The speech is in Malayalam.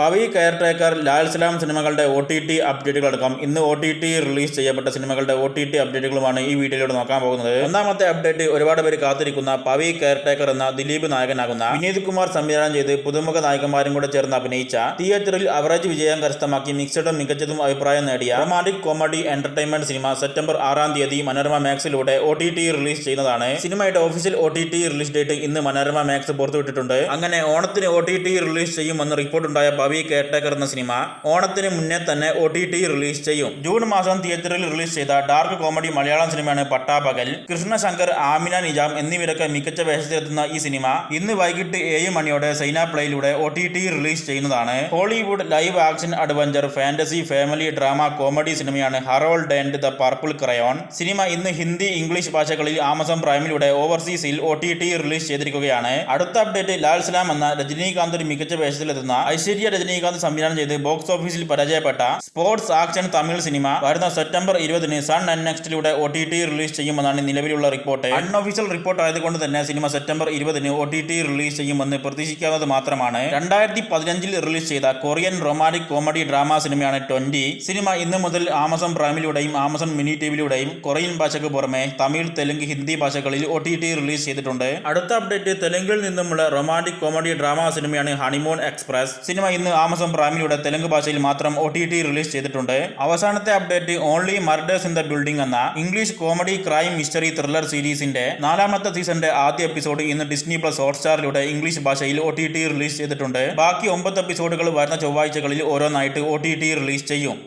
പവി കെയർടേക്കർ ടേക്കർ ലാൽ സിനിമകളുടെ ഒ ടി ടി അപ്ഡേറ്റുകളടക്കം ഇന്ന് ഒ ടി ടി റിലീസ് ചെയ്യപ്പെട്ട സിനിമകളുടെ ഒ ടി ടി അപ്ഡേറ്റുകളുമാണ് ഈ വീഡിയോയിലൂടെ നോക്കാൻ പോകുന്നത്. ഒന്നാമത്തെ അപ്ഡേറ്റ് ഒരുപാട് പേര് കാത്തിരിക്കുന്ന പവി കെയർടേക്കർ എന്ന ദിലീപ് നായകനാകുന്ന വിനീത് കുമാർ സംവിധാനം ചെയ്ത് പുതുമുഖ നായകന്മാരും കൂടെ ചേർന്ന് അഭിനയിച്ച തിയേറ്ററിൽ അവറേജ് വിജയം കരസ്ഥമാക്കി മിക്സഡും മികച്ചതും അഭിപ്രായം നേടിയ romantic comedy entertainment cinema September ആറാം തീയതി മനോരമ മാക്സിലൂടെ ഒ ടി ടി റിലീസ് ചെയ്യുന്നതാണ്. സിനിമയുടെ official O T T release date ഇന്ന് മനോരമ മാക്സ് പുറത്തുവിട്ടിട്ടുണ്ട്. അങ്ങനെ ഓണത്തിന് ഒ ടി ടി റിലീസ് ചെയ്യുമെന്ന് റിപ്പോർട്ടുണ്ടായ പവി കെയർടേക്കർ എന്ന സിനിമ ഓണത്തിന് മുന്നേ തന്നെ ഒ ടി ടി റിലീസ് ചെയ്യും. ജൂൺ മാസം തിയേറ്ററിൽ റിലീസ് ചെയ്ത ഡാർക്ക് കോമഡി മലയാളം സിനിമയാണ് പട്ടാപകൽ കൃഷ്ണശങ്കർ ആമിന നിജാം എന്നിവരൊക്കെ മികച്ച വേഷത്തിലെത്തുന്ന ഈ സിനിമ ഇന്ന് വൈകിട്ട് ഏഴ് മണിയോടെ സൈന പ്ലേയിലൂടെ ഒ ടി ടി റിലീസ് ചെയ്യുന്നതാണ്. Hollywood live action adventure fantasy family drama comedy സിനിമയാണ് Harold and the purple crayon. Cinema ഇന്ന് ഹിന്ദി ഇംഗ്ലീഷ് ഭാഷകളിൽ ആമസോൺ പ്രൈമിലൂടെ ഓവർസീസിൽ ഒ ടി ടി റിലീസ് ചെയ്തിരിക്കുകയാണ്. അടുത്ത അപ്ഡേറ്റ് ലാൽ സലാം എന്ന രജനീകാന്ത് മികച്ച വേഷത്തിലെത്തുന്ന ഐശ്വര്യ രജനീകാന്ത് സംവിധാനം ചെയ്ത് ബോക്സ് ഓഫീസിൽ പരാജയപ്പെട്ട സ്പോർട്സ് ആക്ഷൻ തമിഴ് സിനിമ വരുന്ന സെപ്റ്റംബർ ഇരുപതിന് സൺ ആൻഡ് നെക്സ്റ്റിലൂടെ ഒ ടി ടി റിലീസ് ചെയ്യുമെന്നാണ് നിലവിലുള്ള റിപ്പോർട്ട്. അൺഒഫീഷ്യൽ റിപ്പോർട്ട് ആയതുകൊണ്ട് തന്നെ സിനിമ സെപ്റ്റംബർ ഇരുപതിന് ഒ ടി ടി റിലീസ് ചെയ്യുമെന്ന് പ്രതീക്ഷിക്കാവുന്നത് മാത്രമാണ്. രണ്ടായിരത്തി പതിനഞ്ചിൽ റിലീസ് ചെയ്ത കൊറിയൻ റൊമാന്റിക് കോമഡി ഡ്രാമ സിനിമയാണ് ട്വന്റി. സിനിമ ഇന്ന് മുതൽ ആമസോൺ പ്രൈമിലൂടെയും ആമസോൺ മിനി ടിവിയിലൂടെയും കൊറിയൻ ഭാഷയ്ക്ക് പുറമെ തമിഴ് തെലുങ്ക് ഹിന്ദി ഭാഷകളിൽ ഒ ടി ടി റിലീസ് ചെയ്തിട്ടുണ്ട്. അടുത്ത അപ്ഡേറ്റ് തെലുങ്കിൽ നിന്നുമുള്ള റൊമാന്റിക് കോമഡി ഡ്രാമ സിനിമയാണ് ഹണിമൂൺ എക്സ്പ്രസ്. സിനിമ ഇന്ന് ആമസോൺ പ്രൈമിലൂടെ തെലുങ്ക് ഭാഷയിൽ മാത്രം ഒ ടി ടി റിലീസ് ചെയ്തിട്ടുണ്ട്. അവസാനത്തെ update only murders in the building എന്ന English comedy crime mystery thriller സീരീസിന്റെ നാലാമത്തെ സീസണിന്റെ ആദ്യ എപ്പിസോഡ് ഇന്ന് ഡിസ്നി പ്ലസ് ഹോട്ട്സ്റ്റാറിലൂടെ ഇംഗ്ലീഷ് ഭാഷയിൽ ഒ ടി ടി റിലീസ് ചെയ്തിട്ടുണ്ട്. ബാക്കി ഒമ്പത് എപ്പിസോഡുകൾ വരുന്ന ചൊവ്വാഴ്ചകളിൽ ഓരോന്നായിട്ട് ഒ ടി ടി റിലീസ് ചെയ്യും.